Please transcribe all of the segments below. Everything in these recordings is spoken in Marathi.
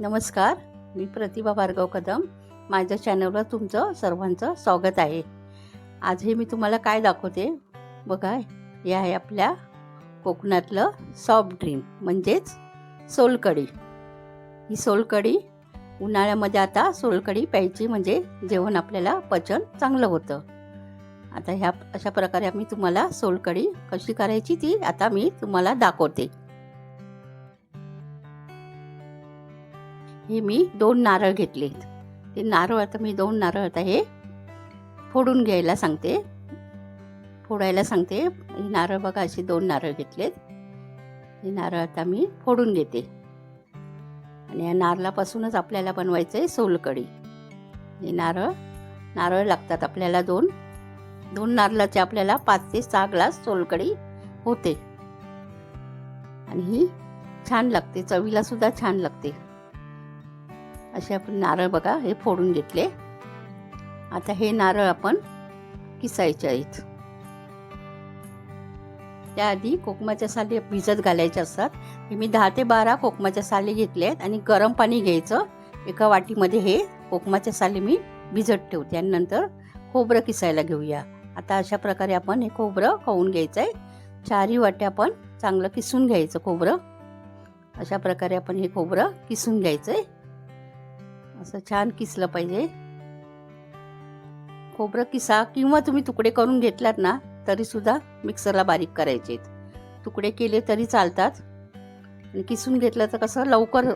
नमस्कार मी प्रतिभा भार्गव कदम. माझ्या चॅनलवर तुमचं सर्वांचं स्वागत आहे. आज हे मी तुम्हाला काय दाखवते? बघा हे आहे आपल्या कोकणातलं सॉफ्ट ड्रिंक म्हणजेच सोलकढी. ही सोलकढी उन्हाळ्यामध्ये आता सोलकढी प्यायची म्हणजे जेवण आपल्याला पचन चांगलं होतं. आता ह्या अशा प्रकारे मी तुम्हाला सोलकढी कशी करायची ती आता मी तुम्हाला दाखवते. हे मी दोन नारळ घेतलेत ते नारळ आता मी दोन नारळ आता हे फोडून घ्यायला सांगते. फोडायला सांगते. ही नारळ बघा असे दोन नारळ घेतलेत. हे नारळ आता मी फोडून घेते. आणि या नारळापासूनच आपल्याला बनवायचं आहे सोलकढी. हे नारळ नारळ लागतात आपल्याला दोन. दोन नारळाचे आपल्याला पाच ते सहा ग्लास सोलकढी होते. आणि ही छान लागते चवीला सुद्धा छान लागते. असे आपण नारळ बघा हे फोडून घेतले. आता हे नारळ आपण किसायचे आहेत. त्याआधी कोकमाच्या साली भिजत घालायचे असतात. हे मी दहा ते बारा कोकमाच्या साली घेतले आहेत आणि गरम पाणी घ्यायचं. एका वाटीमध्ये हे कोकमाच्या साली मी भिजत ठेवते आणि नंतर खोबरं किसायला घेऊया. आता अशा प्रकारे आपण हे खोबरं खाऊन घ्यायचं आहे. चारही वाटे आपण चांगलं किसून घ्यायचं खोबरं. अशा प्रकारे आपण हे खोबरं किसून घ्यायचं आहे. असं छान किसलं पाहिजे. खोबरं किसा किंवा तुम्ही तुकडे करून घेतलात ना तरी सुद्धा मिक्सरला बारीक करायचे तुकडे केले तरी चालतात. आणि किसून घेतलं तर कसं लवकर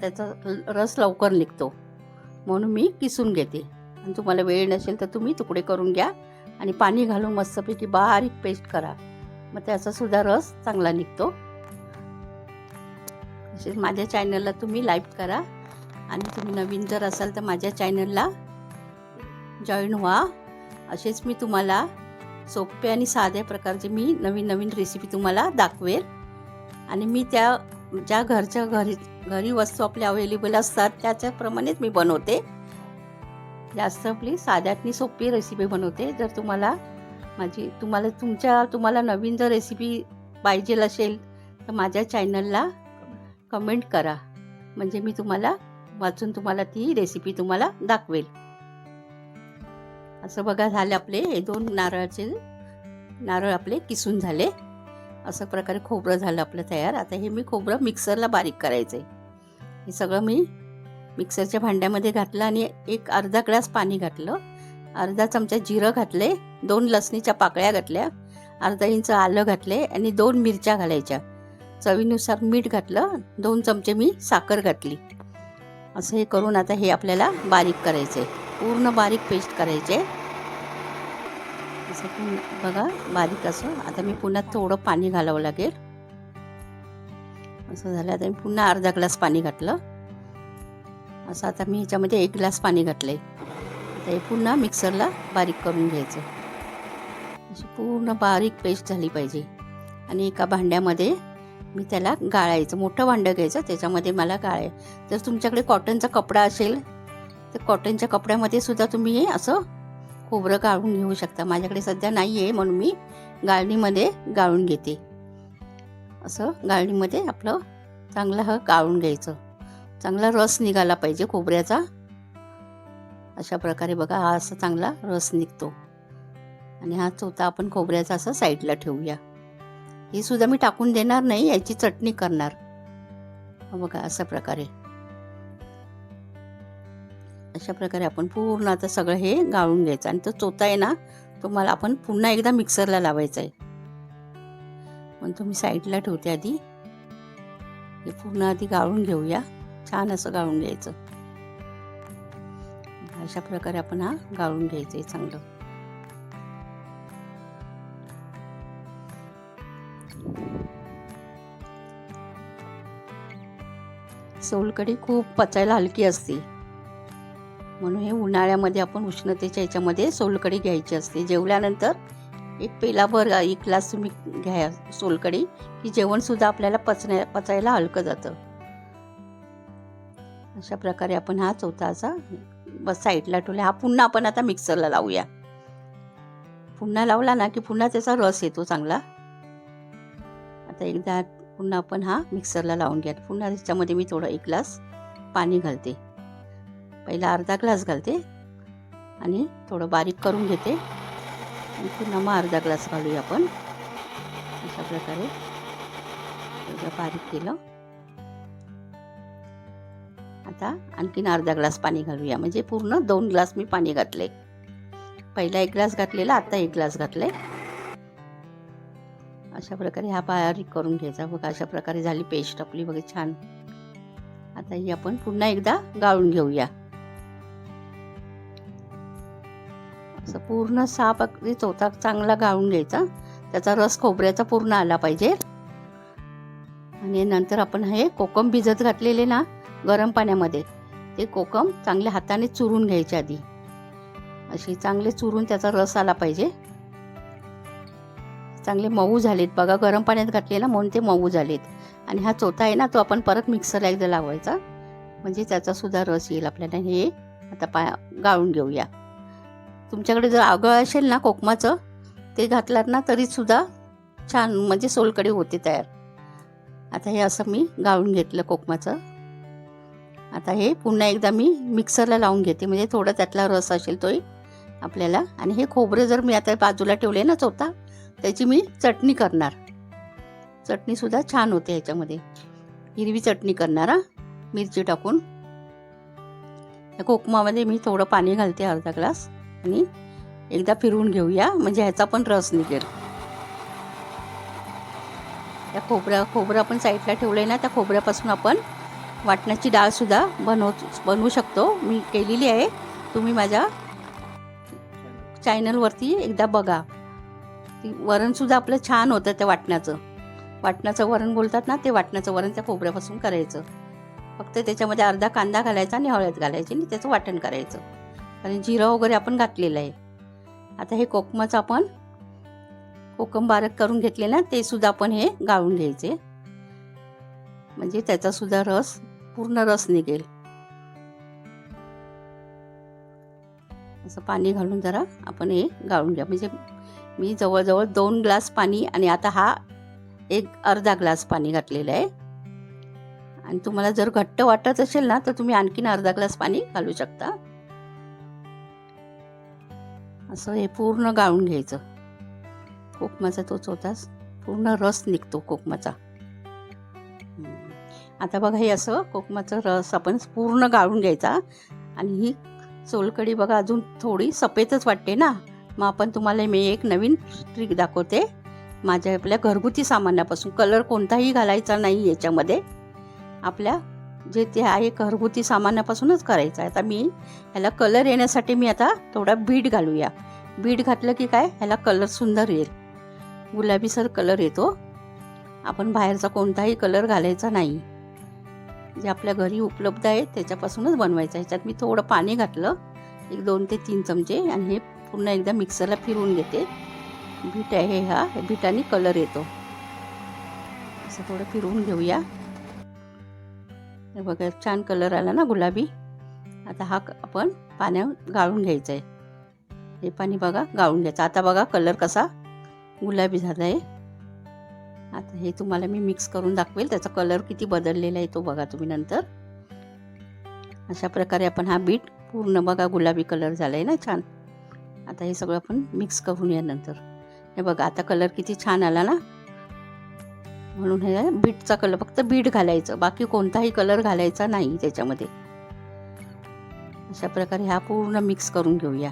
त्याचा रस लवकर निघतो. म्हणून मी किसून घेते. आणि तुम्हाला वेळ नसेल तर तुम्ही तुकडे करून घ्या आणि पाणी घालून मस्तपैकी बारीक पेस्ट करा. मग त्याचा सुद्धा रस चांगला निघतो. तसेच माझ्या चॅनलला तुम्ही लाईक करा. आणि तुम्ही नवीन जर असाल तर माझ्या चॅनलला जॉईन व्हा. असेच मी तुम्हाला सोप्या आणि साध्या प्रकारचे मी नवीन नवीन रेसिपी तुम्हाला दाखवेल. आणि मी त्या ज्या घरच्या घरी घरी वस्तू आपल्या अवेलेबल असतात त्याच्याप्रमाणेच मी बनवते. जास्त आपली साध्यातनी सोपी रेसिपी बनवते. जर तुम्हाला माझी तुम्हाला तुमच्या तुम्हाला नवीन जर रेसिपी पाहिजे असेल तर माझ्या चॅनलला कमेंट करा. म्हणजे मी तुम्हाला वाचून तुम्हाला ती रेसिपी तुम्हाला दाखवेल. असं बघा झाले आपले हे दोन नारळाचे नारळ आपले किसून झाले. असं प्रकारे खोबरं झालं आपलं तयार. आता हे मी खोबरं मिक्सरला बारीक करायचं. आहे हे सगळं मी मिक्सरच्या भांड्यामध्ये घातलं आणि एक अर्धा ग्लास पाणी घातलं. अर्धा चमचा जिरं घातले दोन लसणीच्या पाकळ्या घातल्या अर्धा इंच आलं घातले आणि दोन मिरच्या घालायच्या. चवीनुसार मीठ घातलं दोन चमचे मी साखर घातली. असं हे करून आता हे आपल्याला बारीक करायचं. आहे पूर्ण बारीक पेस्ट करायचे. असं पुन्हा बघा बारीक असं. आता मी पुन्हा थोडं पाणी घालावं लागेल. असं झालं आता मी पुन्हा अर्धा ग्लास पाणी घातलं. असं आता मी ह्याच्यामध्ये एक ग्लास पाणी घातलं आहे आता हे पुन्हा मिक्सरला बारीक करून घ्यायचं. अशी पूर्ण बारीक पेस्ट झाली पाहिजे. आणि एका भांड्यामध्ये मी त्याला गाळायचं. मोठं भांडं घ्यायचं त्याच्यामध्ये मला गाळे. जर तुमच्याकडे कॉटनचा कपडा असेल तर कॉटनच्या कपड्यामध्ये सुद्धा तुम्ही हे असं खोबरं गाळून घेऊ शकता. माझ्याकडे सध्या नाही आहे म्हणून मी गाळणीमध्ये गाळून घेते. असं गाळणीमध्ये आपलं चांगलं ह गाळून घ्यायचं. चांगला रस निघाला पाहिजे खोबऱ्याचा. अशा प्रकारे बघा हा असा चांगला रस निघतो. आणि हा चौथा आपण खोबऱ्याचा असं साईडला ठेवूया. हे सुद्धा मी टाकून देणार नाही याची चटणी करणार. बघा अशा प्रकारे. अशा प्रकारे आपण पूर्ण आता सगळं हे गाळून घ्यायचं. आणि तो चोता आहे ना तो मला आपण पुन्हा एकदा मिक्सरला लावायचा आहे पण तो मी साईडला ठेवते आधी. हे पूर्ण आधी गाळून घेऊया. छान असं गाळून घ्यायचं. अशा प्रकारे आपण हा गाळून घ्यायचं आहे चांगलं. सोलकढी खूप पचायला हलकी असते. म्हणून हे उन्हाळ्यामध्ये आपण उष्णतेच्या याच्यामध्ये सोलकढी घ्यायची असते. जेवल्यानंतर एक पेलाभर एक ग्लास तुम्ही घ्या सोलकढी की जेवणसुद्धा आपल्याला पचण्या पचायला हलकं जातं. अशा प्रकारे आपण हा चौथा असा बस साईडला ठेवला. हा पुन्हा आपण आता मिक्सरला लावूया. पुन्हा लावला ना की पुन्हा त्याचा रस येतो चांगला. आता एकदा पुन्हा आपण हा मिक्सरला लावून घ्या. पुन्हा त्याच्यामध्ये मी थोडं एक ग्लास पाणी घालते. पहिला अर्धा ग्लास घालते आणि थोडं बारीक करून घेते. आणि पुन्हा मग अर्धा ग्लास घालूया आपण. अशा प्रकारे थोडं बारीक केलं. आता आणखीन अर्धा ग्लास पाणी घालूया. म्हणजे पूर्ण दोन ग्लास मी पाणी घातले. पहिला एक ग्लास घातलेला आता एक ग्लास घातले अशा प्रकारे हा बारीक करून घ्यायचा. बघा अशा प्रकारे झाली पेस्ट आपली. बघा छान. आता ही आपण पुन्हा एकदा गाळून घेऊया. असं पूर्ण साप अगदी चौथा चांगला गाळून घ्यायचा. त्याचा रस खोबऱ्याचा पूर्ण आला पाहिजे. आणि नंतर आपण हे कोकम भिजत घातलेले ना गरम पाण्यामध्ये ते कोकम चांगल्या हाताने चुरून घ्यायचे आधी. असे चांगले चुरून त्याचा रस आला पाहिजे. चांगले मऊ झालेत. बघा गरम पाण्यात घातले ना म्हणून ते मऊ झालेत. आणि हा चोथा आहे ना तो आपण परत मिक्सरला एकदा लावायचा. म्हणजे त्याचा सुद्धा रस येईल आपल्याला. हे आता पा गाळून घेऊया. तुमच्याकडे जर आगळ असेल ना कोकमाचं ते घातलात ना तरीसुद्धा छान म्हणजे सोलकडी होते तयार. आता हे असं मी गाळून घेतलं कोकमाचं. आता हे पुन्हा एकदा मी मिक्सरला लावून घेते. म्हणजे थोडा त्यातला रस असेल तोही आपल्याला. आणि हे खोबरं जर मी आता बाजूला ठेवले ना चौथा त्याची मी चटणी करणार. चटणीसुद्धा छान होते ह्याच्यामध्ये. हिरवी चटणी करणार हा. मिरची टाकून. या कोकमामध्ये मी थोडं पाणी घालते अर्धा ग्लास आणि एकदा फिरवून घेऊया. म्हणजे ह्याचा पण रस निघेल. त्या खोबऱ्या खोबरं आपण साईडला ठेवलं आहे ना त्या खोबऱ्यापासून आपण वाटण्याची डाळसुद्धा बनव बनवू शकतो. मी केलेली आहे. तुम्ही माझ्या चॅनलवरती एकदा बघा. ती वरणसुद्धा आपलं छान होतं त्या वाटण्याचं. वाटण्याचं वरण बोलतात ना ते वाटण्याचं वरण त्या खोबऱ्यापासून करायचं. फक्त त्याच्यामध्ये अर्धा कांदा घालायचा आणि हळद घालायची आणि त्याचं वाटण करायचं. कारण जिरं वगैरे आपण घातलेलं आहे. आता हे कोकमाचं आपण कोकम बारक करून घेतले ना ते सुद्धा आपण हे गाळून घ्यायचे. म्हणजे त्याचा सुद्धा रस पूर्ण रस निघेल. असं पाणी घालून जरा आपण हे गाळून घ्या. म्हणजे मी जवळजवळ दोन ग्लास पाणी आणि आता हा एक अर्धा ग्लास पाणी घातलेलं आहे. आणि तुम्हाला जर घट्ट वाटत असेल ना तर तुम्ही आणखीन अर्धा ग्लास पाणी घालू शकता. असं हे पूर्ण गाळून घ्यायचं. कोकमाचा तोच होताच पूर्ण रस निघतो कोकमाचा. आता बघा हे असं कोकमाचा रस आपण पूर्ण गाळून घ्यायचा. आणि ही सोलकडी बघा अजून थोडी सफेदच वाटते ना. मग आपण तुम्हाला मी एक नवीन ट्रिक दाखवते. माझ्या आपल्या घरगुती सामानापासून. कलर कोणताही घालायचा नाही याच्यामध्ये. आपल्या जे ते आहे घरगुती सामानापासूनच करायचं आहे. आता मी ह्याला कलर येण्यासाठी मी आता थोडा बीट घालूया. बीट घातलं की काय? ह्याला कलर सुंदर येईल. गुलाबीसर कलर येतो. आपण बाहेरचा कोणताही कलर घालायचा नाही. जे आपल्या घरी उपलब्ध आहे त्याच्यापासूनच बनवायचं ह्याच्यात मी थोडं पाणी घातलं. एक दोन ते तीन चमचे. आणि हे पुन्हा एकदा मिक्सरला फिरवून घेते. बीट आहे हा. बीटाने कलर येतो. असं थोडं फिरवून घेऊया. हे बघा छान कलर आला ना गुलाबी. आता हा आपण पाण्यात गाळून घ्यायचा आहे हे पाणी बघा गाळून घ्यायचं. आता बघा कलर कसा गुलाबी झाला आहे आता हे तुम्हाला मी मिक्स करून दाखवेल. त्याचा कलर किती बदललेला आहे तो बघा तुम्ही नंतर. अशा प्रकारे आपण हा बीट पूर्ण बघा गुलाबी कलर झाला आहे ना छान. आता हे सगळं आपण मिक्स करून या नंतर. हे बघा आता कलर किती छान आला ना? म्हणून हे बीटचा कलर फक्त बीट घालायचं. बाकी कोणताही कलर घालायचा नाही त्याच्यामध्ये. अशा प्रकारे हा पूर्ण मिक्स करून घेऊया.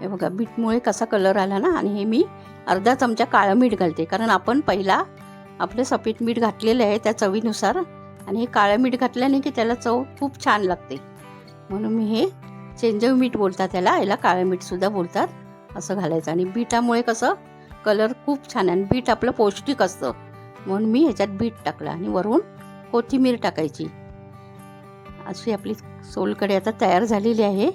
हे बघा बीटमुळे कसा कलर आला ना? आणि हे मी अर्धा चमचा काळं मीठ घालते. कारण आपण पहिला आपलं सफेद मीठ घातलेलं आहे त्या चवीनुसार. आणि हे काळं मीठ घातल्याने की त्याला चव खूप छान लागते. म्हणून मी हे चेंजव मीठ बोलतात त्याला याला काळं मीठसुद्धा बोलतात असं घालायचं. आणि बीटामुळे कसं कलर खूप छान आहे. आणि बीट आपलं पौष्टिक असतं. म्हणून मी ह्याच्यात बीट टाकलं आणि वरून कोथिंबीर टाकायची. अशी आपली सोलकढी आता तयार झालेली आहे.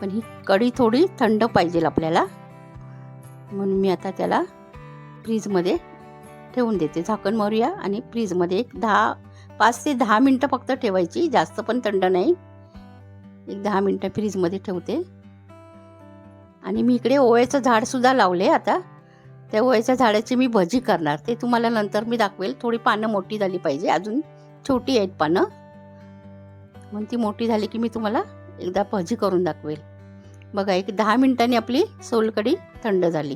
पण ही कढी थोडी थंड पाहिजे आपल्याला. म्हणून मी आता त्याला फ्रीजमध्ये ठेवून देते. झाकण मारूया आणि फ्रीजमध्ये एक दहा पाच ते दहा मिनटं फक्त ठेवायची. जास्त पण थंड नाही. एक दहा मिनटं फ्रीजमध्ये ठेवते. आणि मी इकडे ओव्याचं झाडसुद्धा लावले आता. त्या ओव्याच्या झाडाची मी भजी करणार. ते तुम्हाला नंतर मी दाखवेल. थोडी पानं मोठी झाली पाहिजे. अजून छोटी आहेत पानं. म्हणून ती मोठी झाली की मी तुम्हाला एकदा भजी करून दाखवेल. बघा एक दहा मिनिटांनी आपली सोलकढी थंड झाली.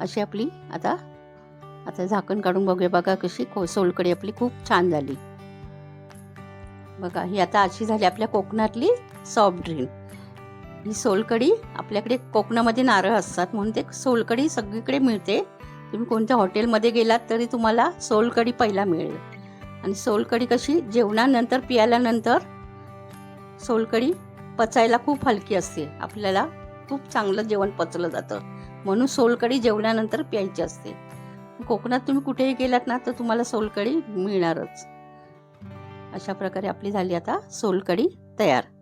अशी आपली आता आता झाकण काढून बघूया. बघा कशी खो सोलकढी आपली खूप छान झाली. बघा ही आता अशी झाली आपल्या कोकणातली सॉफ्ट ड्रिंक ही सोलकढी आपल्याकडे कोकणामध्ये नारळ असतात म्हणून ते सोलकढी सगळीकडे मिळते. तुम्ही कोणत्या हॉटेलमध्ये गेलात तरी तुम्हाला सोलकढी पहिला मिळेल. आणि सोलकढी कशी जेवणानंतर पियाल्यानंतर सोलकढी पचायला खूप हलकी असते. आपल्याला खूप चांगलं जेवण पचलं जातं. म्हणून सोलकढी जेवणानंतर प्यायची असते. कोकणात तुम्ही कुठेही गेलात ना तर तुम्हाला सोलकढी मिळणारच. अशा प्रकारे आपली झाली आता सोलकढी तयार.